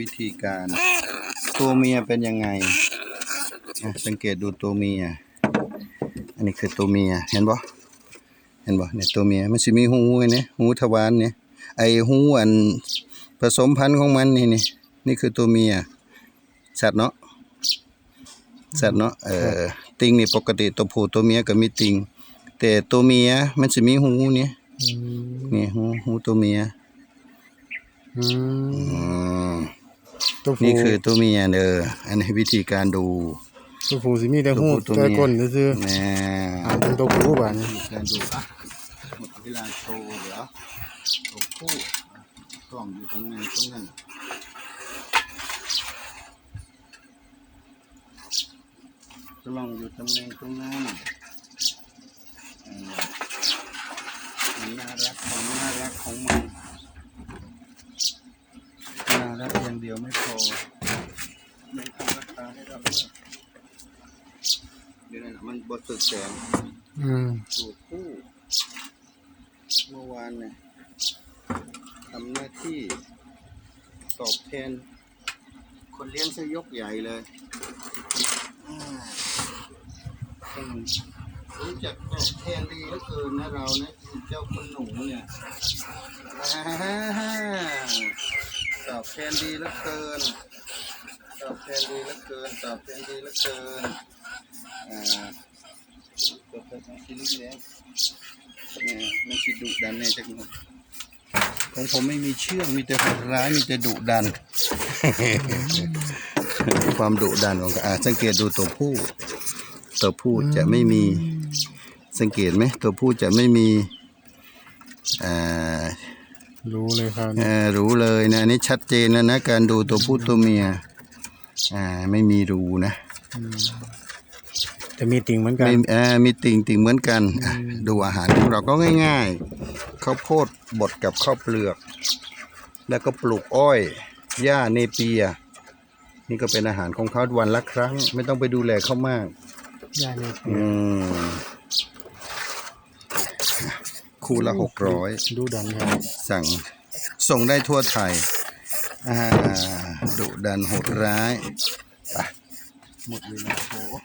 วิธีการ ตัวเมียเป็นยังไงอะสังเกตดูตัวเมีย อันนี้คือตัวเมีย เห็นบ่เห็นบ่เนี่ยตัวเมียมันสิมีหูไงเนี่ยหูทวารเนี่ยไอหูอันผสมพันธุ์ของมันนี่นี่นี่คือตัวเมีย สัตว์เนาะสัตว์เนาะเอ่อติงนี่ปกติตัวผู้ตัวเมียก็มีติง แต่ตัวเมียมันสิมีหูเนี่ยอืมนี่หูหูตัวเมียอืมอืม ตัวผู้นี่คือตัวเมียเด้ออันนี้วิธีการดู ตัวผู้สิมีแต่หูตัวผู้ตัวแต่เมีย ก้นซื่อแหน่ๆอ่าเป็นตัวผู้บ้านนี้การดูอะหมดเวลาโชว์เดี๋ยวตัวผู้กล้องอยู่ตรงนั้นตรงนั้นกล้องอยู่ตำแหน่งตรงนั้นเออมันน่ารักความน่ารักของมันน่ารักอย่างเดียวไม่พอไม่ทำราคาให้เราด้วยเดี๋ยวนั้นน่ะมันบดสึกแสงอืมตัวผู้เมื่อวานเนี่ยทำหน้าที่ตอบแทน คนเลี้ยงซะยกใหญ่เลยอ่าอืมรู้จักตอบแทนดีเหลือเกินนะเรานะเจ้าคนหนูเนี่ย อ่าตอบแทนดีเหลือเกิน ตอบแทนดีเหลือเกิน ตอบแทนดีเหลือเกิน อ่าตัวเพิ่มชิ้นเล็กเนี่ยไม่คิดดุดันแน่จังเลยของผมไม่มีเชื่องมีแต่โหดร้ายมีแต่ดุดัน ความดุดันของเขาสังเกตดูตัวผู้ ตัวผู้จะไม่มีสังเกตไหมตัวผู้จะไม่มีอ่า รู้เลยครับเอ่อรู้เลยนะอันนี่ชัดเจนแล้วนะ การดูตัวผู้ตัวเมีย อ่า ไม่มีรูนะจะมีติ่งเหมือนกันไม่เอ่อมีติ่งติ่งเหมือนกันอะดูอาหารของเราก็ง่ายๆข้าวโพดบดกับข้าวเปลือก แล้วก็ปลูกอ้อยหญ้าเนเปีย นี่ก็เป็นอาหารของเขาวันละครั้ง ไม่ต้องไปดูแลเขามากยาเนี่ยอืม คู่ละหกร้อยดูดันครับสั่งส่งได้ทั่วไทยอ่าดุดันโหดร้ายไปหมดเวลาโชว์